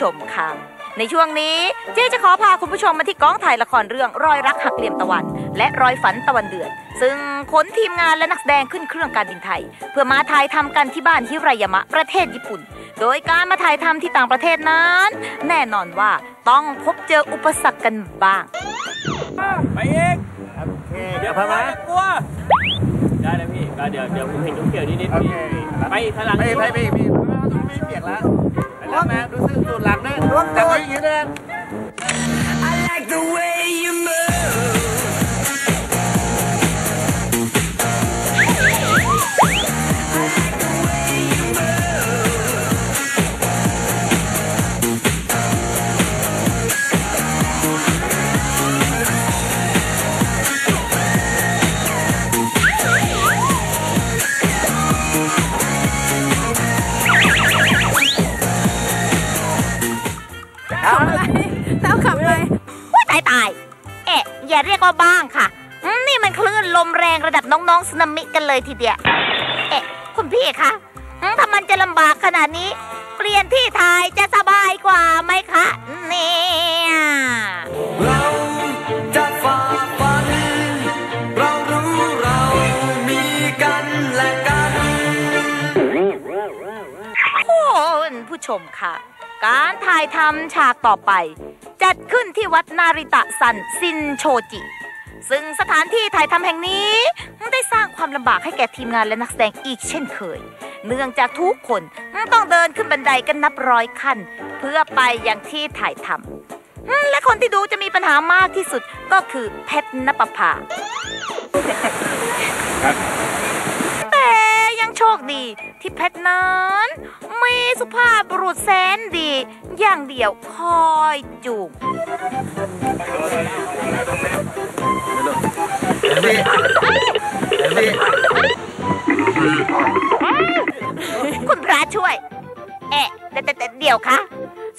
ชมค่ะ ในช่วงนี้เจ๊จะขอพาคุณผู้ชมมาที่กองถ่ายละครเรื่องรอยรักหักเหลี่ยมตะวัน และรอยฝันตะวันเดือดซึ่งขนทีมงานและนักแสดงขึ้นเครื่องการบินไทย เพื่อมาถ่ายทำกันที่บ้านฮิรายามะประเทศญี่ปุ่น โดยการมาถ่ายทำที่ต่างประเทศนั้น แน่นอนว่าต้องพบเจออุปสรรคกันบ้าง ไปเองโอเคเดี๋เดี๋ยยววพามากลัวได้แล้วพี่ก็เดี๋ยวเดี๋ยวผมเห็นทุกเกี่ยวนิดนิดโอพี่เคไปทางหลังไปไปไปไปไม่เปียกแล้วไป แล้วนะดูซึ่งสูตรหลังนะล้วงตัวอย่างนี้นะ อ๊ะอย่าเรียกว่าบ้างค่ะอืมนี่มันคลื่นลมแรงระดับน้องๆสึนามิกันเลยทีเดียว เอ๊ะ คุณพี่คะอืมถ้ามันจะลำบากขนาดนี้ เปลี่ยนที่ถ่ายจะสบายกว่าไหมคะเนี่ยเราจะฝ่าฟัน เรารู้เรามีกันและกันคุณผู้ชมค่ะ การถ่ายทำฉากต่อไป จัดขึ้นที่วัดนาริตะซันซินโชจิ ซึ่งสถานที่ถ่ายทำแห่งนี้ ได้สร้างความลำบากให้แก่ทีมงานและนักแสดงอีกเช่นเคย เนื่องจากทุกคนต้องเดินขึ้นบันไดกันนับร้อยขั้น เพื่อไปยังที่ถ่ายทำและคนที่ดูจะมีปัญหามากที่สุดก็คือเพชรนปภาแต่ยังโชค ดีที่เพชรนั้น มีสุภาพบุรุษแสนดี อย่างเดียวคอยจูบคุณพระช่วย เอ๊ะแต่เดี๋ยวคะ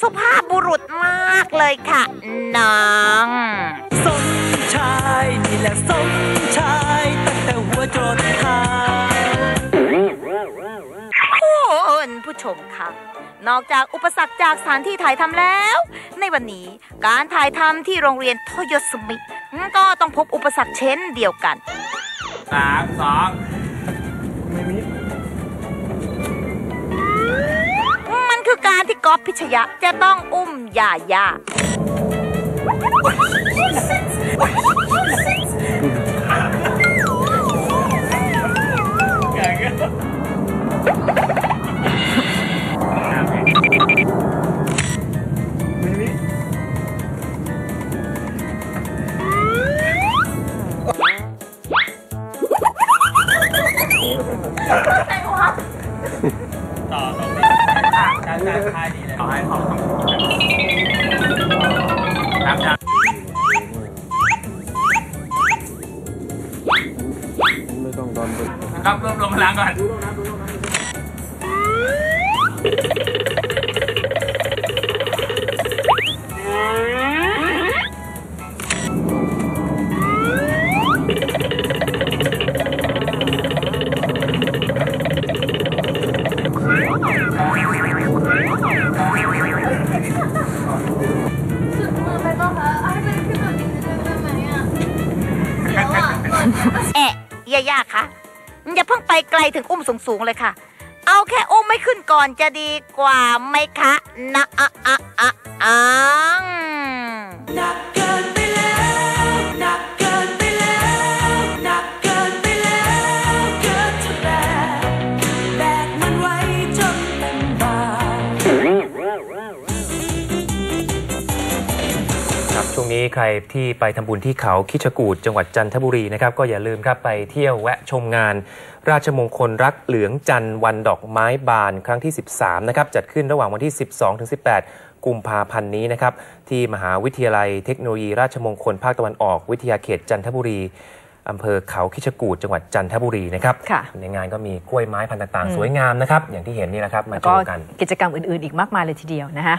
สุภาพบุรุษมากเลยค่ะ น้อง ชมค่ะ นอกจากอุปสรรคจากสถานที่ถ่ายทำแล้ว ในวันนี้การถ่ายทำที่โรงเรียนโทโยสมิก็ต้องพบอุปสรรคเช่นเดียวกันสามสองมันคือการที่ก๊อฟพิชยะจะต้องอุ้มยาย่า ดีเลยขอให้ขาทำครับครับไม่ต้องโดนครับรวบรวมพลังก่อน แอะยาย่าคะอย่าเพิ่งไปไกลถึงอุ้มสูงๆเลยค่ะ เอาแค่อุ้มไม่ขึ้นก่อนจะดีกว่าไหมคะนะอะอะอะอะ ช่วงนี้ใครที่ไปทำบุญที่เขาคิชกูดจังหวัดจันทบุรีนะครับก็อย่าลืมครับไปเที่ยวแวะชมงาน ราชมงคลรักเหลืองจันทร์วันดอกไม้บานครั้งที่ 13นะครับจัดขึ้นระหว่างวันที่ 12-18 กุมภาพันธ์นี้นะครับที่มหาวิทยาลัยเทคโนโลยี ราชมงคลภาคตะวันออก วิทยาเขตจันทบุรีอำเภอเขาคิชกูดจังหวัดจันทบุรีนะครับค่ะในงานก็มีกล้วยไม้พันธุ์ต่างๆ สวยงามนะครับอย่างที่เห็นนี่แหละครับมาแล้วโชก็ว์กันกิจกรรมอื่นๆอีกมากมายเลยทีเดียวนะฮะ